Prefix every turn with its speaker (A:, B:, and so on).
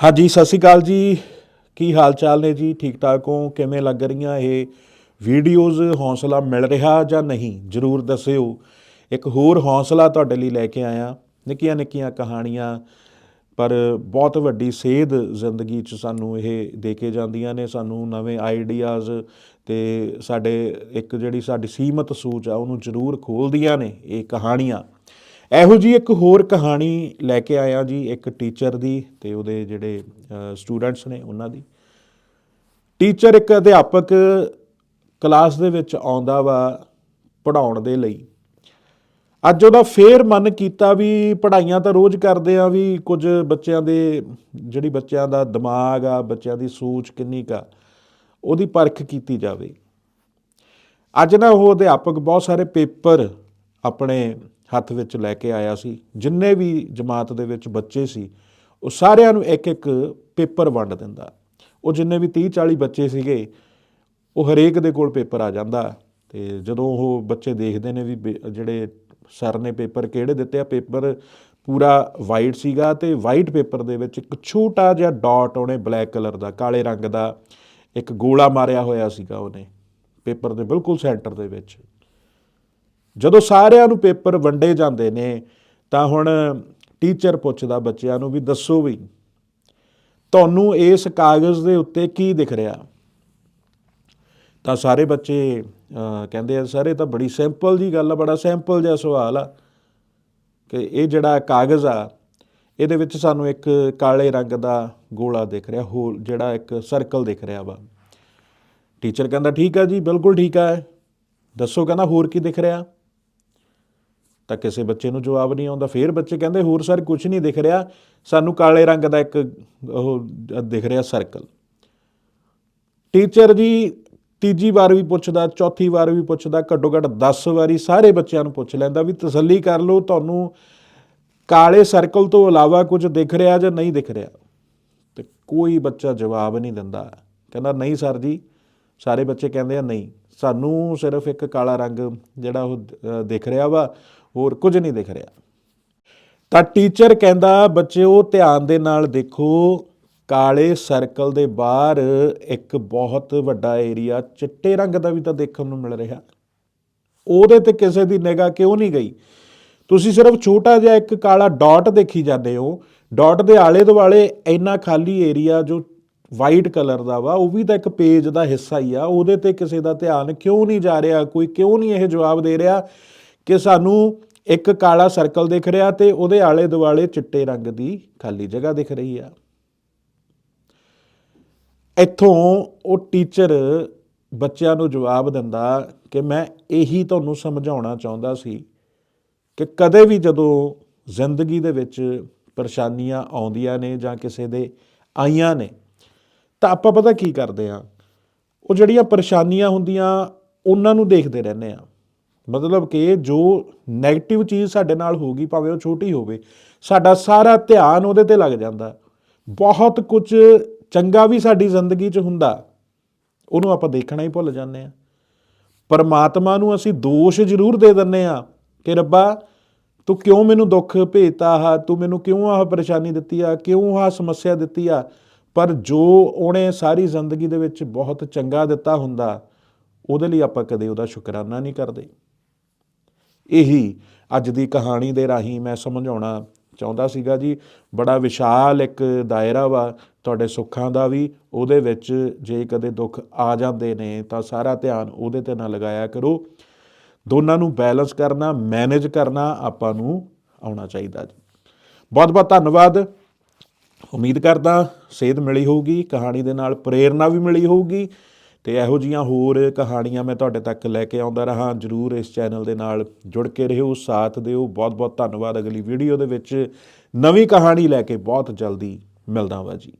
A: ਹਾਂਜੀ, ਸਤਿ ਸ਼੍ਰੀ ਅਕਾਲ ਜੀ। ਕੀ ਹਾਲ ਚਾਲ ਨੇ ਜੀ? ਠੀਕ ਠਾਕ ਹੋ? ਕਿਵੇਂ ਲੱਗ ਰਹੀਆਂ ਇਹ ਵੀਡੀਓਜ਼? ਹੌਸਲਾ ਮਿਲ ਰਿਹਾ ਜਾਂ ਨਹੀਂ? ਜਰੂਰ ਦੱਸਿਓ। ਇੱਕ ਹੋਰ ਹੌਸਲਾ ਤੁਹਾਡੇ ਲਈ ਲੈ ਕੇ ਆਇਆ। ਨਿੱਕੀਆਂ ਨਿੱਕੀਆਂ ਕਹਾਣੀਆਂ, ਪਰ ਬਹੁਤ ਵੱਡੀ ਸੇਧ ਜ਼ਿੰਦਗੀ 'ਚ ਸਾਨੂੰ ਇਹ ਦੇ ਕੇ ਜਾਂਦੀਆਂ ਨੇ। ਸਾਨੂੰ ਨਵੇਂ ਆਈਡੀਆਜ਼ ਤੇ ਸਾਡੇ, ਇੱਕ ਜਿਹੜੀ ਸਾਡੀ ਸੀਮਤ ਸੋਚ ਆ, ਉਹਨੂੰ ਜ਼ਰੂਰ ਖੋਲਦੀਆਂ ਨੇ ਇਹ ਕਹਾਣੀਆਂ। ਇਹੋ ਜੀ ਇੱਕ ਹੋਰ ਕਹਾਣੀ ਲੈ ਕੇ ਆਇਆ ਜੀ, ਇੱਕ ਟੀਚਰ ਦੀ ਤੇ ਉਹਦੇ ਜਿਹੜੇ ਸਟੂਡੈਂਟਸ ਨੇ ਉਹਨਾਂ ਦੀ। ਟੀਚਰ ਇੱਕ ਅਧਿਆਪਕ ਕਲਾਸ ਦੇ ਵਿੱਚ ਆਉਂਦਾ ਵਾ ਪੜਾਉਣ ਦੇ ਲਈ। ਅੱਜ ਉਹਦਾ ਫੇਰ ਮਨ ਕੀਤਾ ਵੀ ਪੜ੍ਹਾਈਆਂ ਤਾਂ ਰੋਜ਼ ਕਰਦੇ ਆ ਵੀ ਕੁਝ ਬੱਚਿਆਂ ਦੇ, ਜਿਹੜੀ ਬੱਚਿਆਂ ਦਾ ਦਿਮਾਗ ਆ, ਬੱਚਿਆਂ ਦੀ ਸੋਚ ਕਿੰਨੀ ਕਾ ਉਹਦੀ ਪਰਖ ਕੀਤੀ ਜਾਵੇ। ਅੱਜ ਨਾ ਉਹ ਅਧਿਆਪਕ ਬਹੁਤ ਸਾਰੇ ਪੇਪਰ ਆਪਣੇ ਹੱਥ ਵਿੱਚ ਲੈ ਕੇ ਆਇਆ ਸੀ। ਜਿੰਨੇ ਵੀ ਜਮਾਤ ਦੇ ਵਿੱਚ ਬੱਚੇ ਸੀ, ਉਹ ਸਾਰਿਆਂ ਨੂੰ ਇੱਕ ਇੱਕ ਪੇਪਰ ਵੰਡ ਦਿੰਦਾ। ਉਹ ਜਿੰਨੇ ਵੀ 30 40 ਬੱਚੇ ਸੀਗੇ, ਉਹ ਹਰੇਕ ਦੇ ਕੋਲ ਪੇਪਰ ਆ ਜਾਂਦਾ। ਤੇ ਜਦੋਂ ਉਹ ਬੱਚੇ ਦੇਖਦੇ ਨੇ ਵੀ ਬੇ- ਜਿਹੜੇ ਸਰ ਨੇ ਪੇਪਰ ਕਿਹੜੇ ਦਿੱਤੇ ਆ, ਪੇਪਰ ਪੂਰਾ ਵਾਈਟ ਸੀਗਾ ਤੇ ਵਾਈਟ ਪੇਪਰ ਦੇ ਵਿੱਚ ਇੱਕ ਛੋਟਾ ਜਿਹਾ ਡਾਟ ਉਹਨੇ ਬਲੈਕ ਕਲਰ ਦਾ, ਕਾਲੇ ਰੰਗ ਦਾ ਇੱਕ ਗੋਲਾ ਮਾਰਿਆ ਹੋਇਆ ਸੀਗਾ ਉਹਨੇ। ਪੇਪਰ ਦੇ ਬਿਲਕੁਲ ਸੈਂਟਰ ਦੇ ਵਿੱਚ। ਜਦੋਂ ਸਾਰਿਆਂ ਨੂੰ ਪੇਪਰ ਵੰਡੇ ਜਾਂਦੇ ਨੇ, ਤਾਂ ਹੁਣ ਟੀਚਰ ਪੁੱਛਦਾ ਬੱਚਿਆਂ ਨੂੰ ਵੀ ਦੱਸੋ ਵੀ, ਤੁਹਾਨੂੰ ਇਸ ਕਾਗਜ਼ ਦੇ ਉੱਤੇ ਕੀ ਦਿਖ ਰਿਹਾ? ਤਾਂ ਸਾਰੇ ਬੱਚੇ ਕਹਿੰਦੇ ਆ, ਸਰ, ਇਹ ਤਾਂ ਬੜੀ ਸਿੰਪਲ ਜੀ ਗੱਲ ਆ, ਬੜਾ ਸਿੰਪਲ ਜਿਹਾ ਸਵਾਲ ਆ ਕਿ ਇਹ ਜਿਹੜਾ ਕਾਗਜ਼ ਆ, ਇਹਦੇ ਵਿੱਚ ਸਾਨੂੰ ਇੱਕ ਕਾਲੇ ਰੰਗ ਦਾ ਗੋਲਾ ਦਿਖ ਰਿਹਾ ਹੋਲ ਜਿਹੜਾ ਇੱਕ ਸਰਕਲ ਦਿਖ ਰਿਹਾ ਵਾ। ਟੀਚਰ ਕਹਿੰਦਾ, ਠੀਕ ਆ ਜੀ, ਬਿਲਕੁਲ ਠੀਕ ਆ, ਦੱਸੋ ਕਹਿੰਦਾ ਹੋਰ ਕੀ ਦਿਖ ਰਿਹਾ? ਤਾਂ ਕਿਸੇ ਬੱਚੇ ਨੂੰ ਜਵਾਬ ਨਹੀਂ ਆਉਂਦਾ। ਫਿਰ ਬੱਚੇ ਕਹਿੰਦੇ, ਹੋਰ ਸਰ ਕੁਝ ਨਹੀਂ ਦਿਖ ਰਿਹਾ। ਸਾਨੂੰ ਕਾਲੇ ਰੰਗ ਦਾ ਇੱਕ ਉਹ ਦਿਖ ਰਿਹਾ ਸਰਕਲ ਟੀਚਰ ਜੀ ਤੀਜੀ ਵਾਰ ਵੀ ਪੁੱਛਦਾ, ਚੌਥੀ ਵਾਰ ਵੀ ਪੁੱਛਦਾ, ਘੱਟੋ ਘੱਟ 10 ਵਾਰੀ ਸਾਰੇ ਬੱਚਿਆਂ ਨੂੰ ਪੁੱਛ ਲੈਂਦਾ ਵੀ ਤਸੱਲੀ ਕਰ ਲਓ, ਤੁਹਾਨੂੰ ਕਾਲੇ ਸਰਕਲ ਤੋਂ ਇਲਾਵਾ ਕੁਝ ਦਿਖ ਰਿਹਾ ਜਾਂ ਨਹੀਂ ਦਿਖ ਰਿਹਾ। ਤੇ ਕੋਈ ਬੱਚਾ ਜਵਾਬ ਨਹੀਂ ਦਿੰਦਾ। ਕਹਿੰਦਾ, ਨਹੀਂ ਸਰ ਜੀ, ਸਾਰੇ ਬੱਚੇ ਕਹਿੰਦੇ ਆ ਨਹੀਂ। ਸਾਨੂੰ ਸਿਰਫ ਇੱਕ ਕਾਲਾ ਰੰਗ ਜਿਹੜਾ ਉਹ ਦਿਖ ਰਿਹਾ ਵਾ, ਹੋਰ ਕੁਝ ਨਹੀਂ ਦਿਖ ਰਿਹਾ। ਤਾਂ ਟੀਚਰ ਕਹਿੰਦਾ, ਬੱਚਿਓ, ਧਿਆਨ ਦੇ ਨਾਲ ਦੇਖੋ, ਕਾਲੇ ਸਰਕਲ ਦੇ ਬਾਹਰ ਇੱਕ ਬਹੁਤ ਵੱਡਾ ਏਰੀਆ ਚਿੱਟੇ ਰੰਗ ਦਾ ਵੀ ਤਾਂ ਦੇਖਣ ਨੂੰ ਮਿਲ ਰਿਹਾ। ਉਹਦੇ ਤੇ ਕਿਸੇ ਦੀ ਨਿਗਾਹ ਕਿਉਂ ਨਹੀਂ ਗਈ? ਤੁਸੀਂ ਸਿਰਫ ਛੋਟਾ ਜਿਹਾ ਇੱਕ ਕਾਲਾ ਡਾਟ ਦੇਖੀ ਜਾਂਦੇ ਹੋ। ਡਾਟ ਦੇ ਆਲੇ ਦੁਆਲੇ ਇੰਨਾ ਖਾਲੀ ਏਰੀਆ ਜੋ ਵਾਈਟ ਕਲਰ ਦਾ ਵਾ, ਉਹ ਵੀ ਤਾਂ ਇੱਕ ਪੇਜ ਦਾ ਹਿੱਸਾ ਹੀ ਆ। ਉਹਦੇ ਤੇ ਕਿਸੇ ਦਾ ਧਿਆਨ ਕਿਉਂ ਨਹੀਂ ਜਾ ਰਿਹਾ? ਕੋਈ ਕਿਉਂ ਨਹੀਂ ਇਹ ਜਵਾਬ ਦੇ ਰਿਹਾ ਕਿ ਸਾਨੂੰ ਇੱਕ ਕਾਲਾ ਸਰਕਲ ਦਿਖ ਰਿਹਾ ਤੇ ਉਹਦੇ ਆਲੇ ਦੁਆਲੇ ਚਿੱਟੇ ਰੰਗ ਦੀ ਖਾਲੀ ਜਗ੍ਹਾ ਦਿਖ ਰਹੀ ਆ। ਇੱਥੋਂ ਉਹ ਟੀਚਰ ਬੱਚਿਆਂ ਨੂੰ ਜਵਾਬ ਦਿੰਦਾ ਕਿ ਮੈਂ ਇਹੀ ਤੁਹਾਨੂੰ ਸਮਝਾਉਣਾ ਚਾਹੁੰਦਾ ਸੀ ਕਿ ਕਦੇ ਵੀ ਜਦੋਂ ਜ਼ਿੰਦਗੀ ਦੇ ਵਿੱਚ ਪਰੇਸ਼ਾਨੀਆਂ ਆਉਂਦੀਆਂ ਨੇ ਜਾਂ ਕਿਸੇ ਦੇ ਆਈਆਂ ਨੇ ਤਾਂ ਆਪਾਂ ਪਤਾ ਕੀ ਕਰਦੇ ਆ ਉਹ ਜਿਹੜੀਆਂ ਪਰੇਸ਼ਾਨੀਆਂ ਹੁੰਦੀਆਂ, ਉਹਨਾਂ ਨੂੰ ਦੇਖਦੇ ਰਹਿੰਦੇ ਆ ਮਤਲਬ ਕਿ ਜੋ 네ਗੇਟਿਵ ਚੀਜ਼ ਸਾਡੇ ਨਾਲ ਹੋਗੀ ਭਾਵੇਂ ਉਹ ਛੋਟੀ ਹੋਵੇ, ਸਾਡਾ ਸਾਰਾ ਧਿਆਨ ਉਹਦੇ ਤੇ ਲੱਗ ਜਾਂਦਾ। ਬਹੁਤ ਕੁਝ ਚੰਗਾ ਵੀ ਸਾਡੀ ਜ਼ਿੰਦਗੀ 'ਚ ਹੁੰਦਾ, ਉਹਨੂੰ ਆਪਾਂ ਦੇਖਣਾ ਹੀ ਭੁੱਲ ਜਾਂਦੇ ਆ ਪਰਮਾਤਮਾ ਨੂੰ ਅਸੀਂ ਦੋਸ਼ ਜ਼ਰੂਰ ਦੇ ਦਿੰਨੇ ਆ ਕਿ ਰੱਬਾ, ਤੂੰ ਕਿਉਂ ਮੈਨੂੰ ਦੁੱਖ ਭੇਜਤਾ ਆ ਤੂੰ ਮੈਨੂੰ ਕਿਉਂ ਆਹ ਪਰੇਸ਼ਾਨੀ ਦਿੱਤੀ ਆ? ਕਿਉਂ ਆਹ ਸਮੱਸਿਆ ਦਿੱਤੀ ਆ? ਪਰ ਜੋ ਉਹਨੇ ਸਾਰੀ ਜ਼ਿੰਦਗੀ ਦੇ ਵਿੱਚ ਬਹੁਤ ਚੰਗਾ ਦਿੱਤਾ ਹੁੰਦਾ, ਉਹਦੇ ਲਈ ਆਪਾਂ ਕਦੇ ਉਹਦਾ ਸ਼ੁਕਰਾਨਾ ਨਹੀਂ ਕਰਦੇ। ਇਹੀ ਅੱਜ ਦੀ ਕਹਾਣੀ ਦੇ ਰਾਹੀਂ ਮੈਂ ਸਮਝਾਉਣਾ ਚਾਹੁੰਦਾ ਸੀਗਾ ਜੀ, ਬੜਾ ਵਿਸ਼ਾਲ ਇੱਕ ਦਾਇਰਾ ਵਾ, ਤੁਹਾਡੇ ਸੁੱਖਾਂ ਦਾ ਵੀ, ਉਹਦੇ ਵਿੱਚ ਜੇ ਕਦੇ ਦੁੱਖ ਆ ਜਾਂਦੇ ਨੇ ਤਾਂ ਸਾਰਾ ਧਿਆਨ ਉਹਦੇ ਤੇ ਨਾ ਲਗਾਇਆ ਕਰੋ। ਦੋਨਾਂ ਨੂੰ ਬੈਲੈਂਸ ਕਰਨਾ, ਮੈਨੇਜ ਕਰਨਾ ਆਪਾਂ ਨੂੰ ਆਉਣਾ ਚਾਹੀਦਾ ਜੀ। ਬਹੁਤ ਬਹੁਤ ਧੰਨਵਾਦ। ਉਮੀਦ ਕਰਦਾ ਸੇਧ ਮਿਲੀ ਹੋਊਗੀ, ਕਹਾਣੀ ਦੇ ਨਾਲ ਪ੍ਰੇਰਣਾ ਵੀ ਮਿਲੀ ਹੋਊਗੀ ਤੇ ਇਹੋ ਜੀਆਂ ਹੋਰ ਕਹਾਣੀਆਂ ਮੈਂ ਤੁਹਾਡੇ ਤੱਕ ਲੈ ਕੇ ਆਉਂਦਾ ਰਹਾ। ਜਰੂਰ ਇਸ ਚੈਨਲ ਦੇ ਨਾਲ ਜੁੜ ਕੇ ਰਹੋ ਸਾਥ ਦਿਓ। ਬਹੁਤ ਬਹੁਤ ਧੰਨਵਾਦ ਅਗਲੀ ਵੀਡੀਓ ਦੇ ਵਿੱਚ। ਨਵੀਂ ਕਹਾਣੀ ਲੈ ਕੇ ਬਹੁਤ ਜਲਦੀ ਮਿਲਦਾ ਹਾਂ ਜੀ।